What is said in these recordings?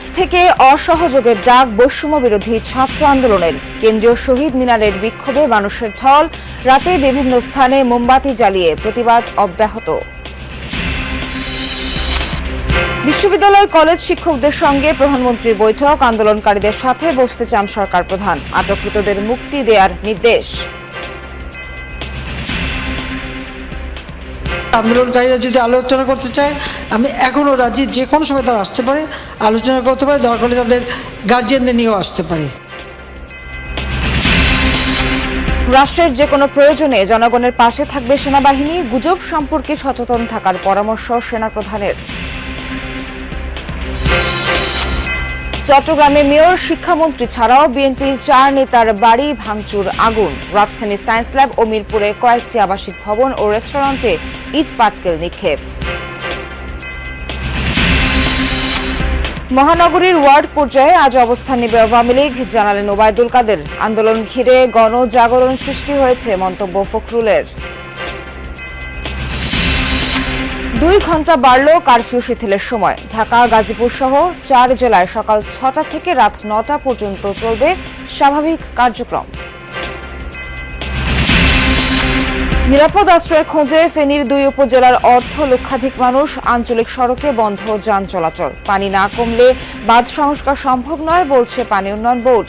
আজ থেকে অসহযোগের ডাক বৈষম্য বিরোধী ছাত্র আন্দোলনের। কেন্দ্রীয় শহীদ মিনারের বিক্ষোভে মানুষের ঢল, রাতে বিভিন্ন স্থানে মোমবাতি জ্বালিয়ে প্রতিবাদ অব্যাহত। বিশ্ববিদ্যালয় কলেজ শিক্ষকদের সঙ্গে প্রধানমন্ত্রীর বৈঠক, আন্দোলনকারীদের সাথে বসতে চান সরকার প্রধান। আটককৃতদের মুক্তি দেওয়ার নির্দেশ। আন্দোলনকারীরা যদি আলোচনা করতে চায়, আমি এখনও রাজি, যে কোনো সময় তারা আসতে পারে, আলোচনা করতে পারে, দরকার হলে তাদের গার্জিয়ানদের নিয়েও আসতে পারে। রাষ্ট্রের যে কোনো প্রয়োজনে জনগণের পাশে থাকবে সেনাবাহিনী, গুজব সম্পর্কে সচেতন থাকার পরামর্শ সেনাপ্রধানের। চট্টগ্রামে মেয়র, শিক্ষামন্ত্রী ছাড়াও বিএনপির চার নেতার বাড়ি ভাঙচুর আগুন। রাজধানীর সায়েন্স ল্যাব ও মিরপুরে কয়েকটি আবাসিক ভবন ও রেস্টুরেন্টে ইট পাটকেল নিক্ষেপ। মহানগরীর ওয়ার্ড পর্যায়ে আজ অবস্থান নেবে আওয়ামী লীগ, জানালেন ওবায়দুল কাদের। আন্দোলন ঘিরে গণজাগরণ সৃষ্টি হয়েছে মন্তব্য ফখরুলের। দুই ঘণ্টা বাড়ল কারফিউ শিথিলের সময়। ঢাকা, গাজীপুর সহ চার জেলায় সকাল ছটা থেকে রাত নটা পর্যন্ত চলবে স্বাভাবিক কার্যক্রম। নিরাপদ আশ্রয়ের খোঁজে ফেনীর দুই উপজেলার অর্ধ লক্ষাধিক মানুষ আঞ্চলিক সড়কে বন্ধ যান চলাচল। পানি না কমলে বাঁধ সংস্কার সম্ভব নয় বলছে পানি উন্নয়ন বোর্ড।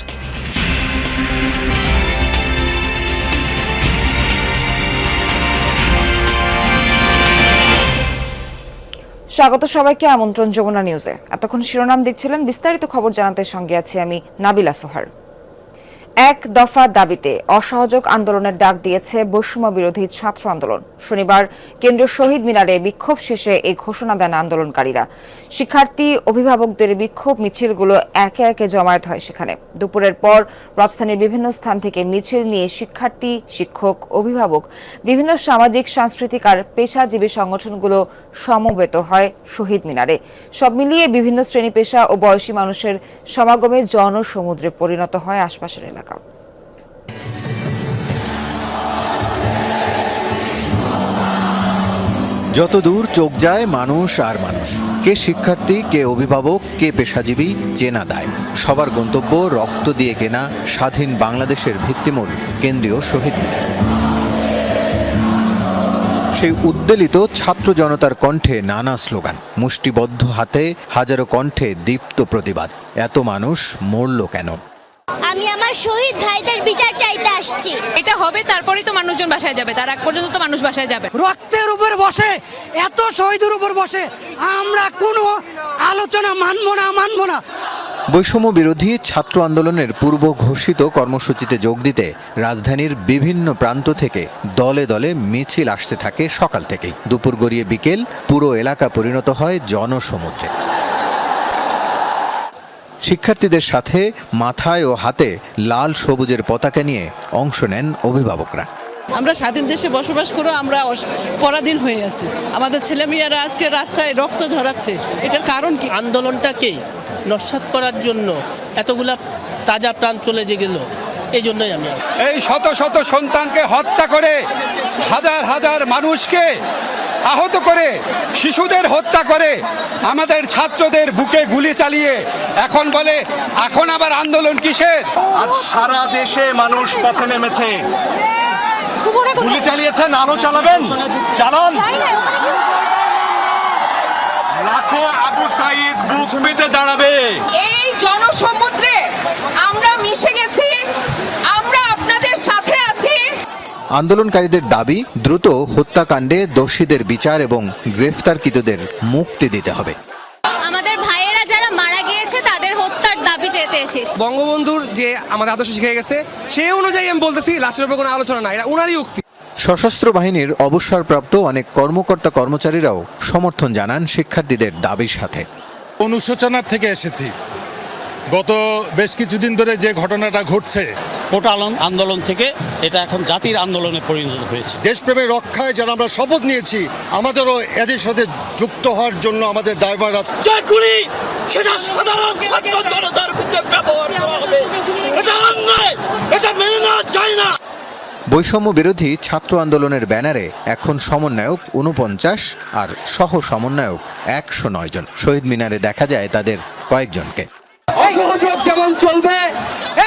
স্বাগত সবাইকে আমন্ত্রণ যমুনা নিউজে। এতক্ষণ শিরোনাম দেখছিলেন বিস্তারিত খবর জানাতে সঙ্গে আছি আমি নাবিলা সোহার। এক দফা দাবিতে অসহযোগ আন্দোলনের ডাক দিয়েছে বৈষম্য বিরোধী ছাত্র আন্দোলন। শনিবার কেন্দ্রীয় শহীদ মিনারে বিক্ষোভ শেষে এই ঘোষণা দেন আন্দোলনকারীরা। শিক্ষার্থী, অভিভাবকদের বিক্ষোভ মিছিলগুলো একে একে জমায়েত হয় সেখানে। দুপুরের পর রাজধানীর বিভিন্ন স্থান থেকে মিছিল নিয়ে শিক্ষার্থী, শিক্ষক, অভিভাবক, বিভিন্ন সামাজিক, সাংস্কৃতিক আর পেশাজীবী সংগঠনগুলো সমবেত হয় শহীদ মিনারে। সব মিলিয়ে বিভিন্ন শ্রেণি পেশা ও বয়সী মানুষের সমাগমে জনসমুদ্রে পরিণত হয় আশপাশের এলাকা। যত দূর চোখ যায় মানুষ আর মানুষ। কে শিক্ষার্থী, কে অভিভাবক, কে পেশাজীবী চেনা দায় সবার গন্তব্য রক্ত দিয়ে কেনা স্বাধীন বাংলাদেশের ভিত্তিমূল কেন্দ্রীয় শহীদ মিনার। সেই উদ্বেলিত ছাত্র জনতার কণ্ঠে নানা স্লোগান। মুষ্টিবদ্ধ হাতে হাজারো কণ্ঠে দীপ্ত প্রতিবাদ। এত মানুষ মরল কেন? আমার শহীদ ভাইদের বিচার চাইতে আসছি। এটা হবে তারপরেই তো মানুষজন বাসায় যাবে। তার আগ পর্যন্ত তো মানুষ বাসায় যাবে। রক্তের উপর বসে এত শহীদের উপর বসে আমরা কোনো আলোচনা মানবো না মানবো না। বৈষম্য বিরোধী ছাত্র আন্দোলনের পূর্ব ঘোষিত কর্মসূচিতে যোগ দিতে রাজধানীর বিভিন্ন প্রান্ত থেকে দলে দলে মিছিল আসতে থাকে সকাল থেকেই। দুপুর গড়িয়ে বিকেল পুরো এলাকা পরিণত হয় জনসমুদ্রে। শিক্ষার্থীদের সাথে মাথায় ও হাতে লাল সবুজের পতাকা নিয়ে অংশ নেন অভিভাবকরা। আমরা স্বাধীন দেশে বসবাস করে আমরা অস- পরাধীন হয়ে আছি। আমাদের ছেলেমেয়েরা আজকে রাস্তায় রক্ত ঝরাচ্ছে। এটার কারণ কি? আন্দোলনটাকে নস্বাত করার জন্য এতগুলা তাজা প্রাণ চলে যে গেল এই জন্যই আমি এই শত শত সন্তানকে হত্যা করে হাজার হাজার মানুষকে আহত করে শিশুদের হত্যা করে আমাদের ছাত্রদের বুকে গুলি চালিয়ে এখন বলে এখন আবার আন্দোলন কিসের? আজ সারা দেশে মানুষ পথে নেমেছে। গুলি চালিয়েছেন আরও চালাবেন। চালান। লাখো আবু সাইদ বুক পেতে দাঁড়াবে। এই জনসমুদ্রে আমরা মিশে গেছি আমরা আপনাদের সাথে আছি আন্দোলনকারীদের দাবি দ্রুত হত্যাকাণ্ডে দোষীদের বিচার এবং গ্রেফতারকৃতদের মুক্তি দিতে হবে। আমাদের ভাইয়েরা যারা মারা গিয়েছে তাদের হত্যার দাবি এসেছি বঙ্গবন্ধুর যে আমাদের আদর্শ শিখে গেছে সেই অনুযায়ী আমি বলতেছি লাশের উপর কোনো আলোচনা নাই এটা উনারই উক্তি। সশস্ত্র বাহিনীর অবসরপ্রাপ্ত অনেক কর্মকর্তা কর্মচারীরাও সমর্থন জানান শিক্ষার্থীদের দাবির সাথে। অনুশোচনার থেকে এসেছি। গত বেশ কিছুদিন ধরে যে ঘটনাটা ঘটছে কোটা আন্দোলন থেকে এটা এখন জাতির আন্দোলনে পরিণত হয়েছে। দেশপ্রেমের রক্ষায় যারা আমরা শপথ নিয়েছি আমাদেরও এদের সাথে যুক্ত হওয়ার জন্য আমাদের দায়ভার আছে। জয় কুড়ি সেটা সাধারণ ছাত্র জনতার বিরুদ্ধে ব্যবহার করা হবে। এটা অন্যায়! এটা মেনে নেওয়া যায় না! বৈষম্য বিরোধী ছাত্র আন্দোলনের ব্যানারে এখন সমন্বয়ক উনপঞ্চাশ আর সহ সমন্বয়ক একশো নয় জন। শহীদ মিনারে দেখা যায় তাদের কয়েকজনকে। অসহযোগ যেমন চলবে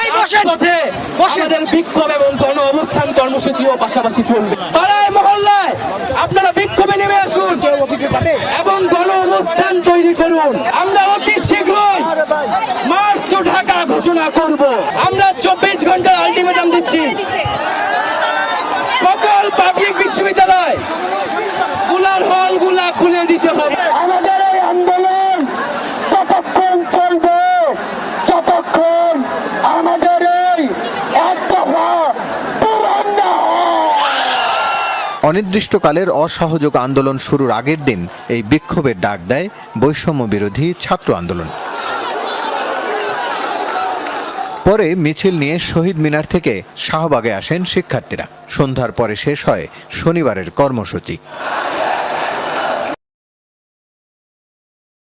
এই পথে আমাদের বিক্ষোভ এবং গণ অবস্থান কর্মসূচিও পাশাপাশি চলবে। পাড়ায় মহল্লায় আপনারা বিক্ষোভে নেমে আসুন এবং গণ অবস্থান তৈরি করুন। আমরা অতি শীঘ্রই মার্চ টু ঢাকা ঘোষণা করব। আমরা চব্বিশ ঘণ্টার আলটিমেটাম দিচ্ছি সকল পাবলিক বিশ্ববিদ্যালয়গুলার হলগুলা খুলে দিতে হবে আমাদের এই আন্দোলন ততক্ষণ চলবে যতক্ষণ আমাদের এই এক দফা পূরণ না হয় অনির্দিষ্টকালের অসহযোগ আন্দোলন শুরুর আগের দিন এই বিক্ষোভের ডাক দেয় বৈষম্য বিরোধী ছাত্র আন্দোলন। পরে মিছিল নিয়ে শহীদ মিনার থেকে শাহবাগে আসেন শিক্ষার্থীরা। সন্ধ্যার পরে শেষ হয় শনিবারের কর্মসূচি।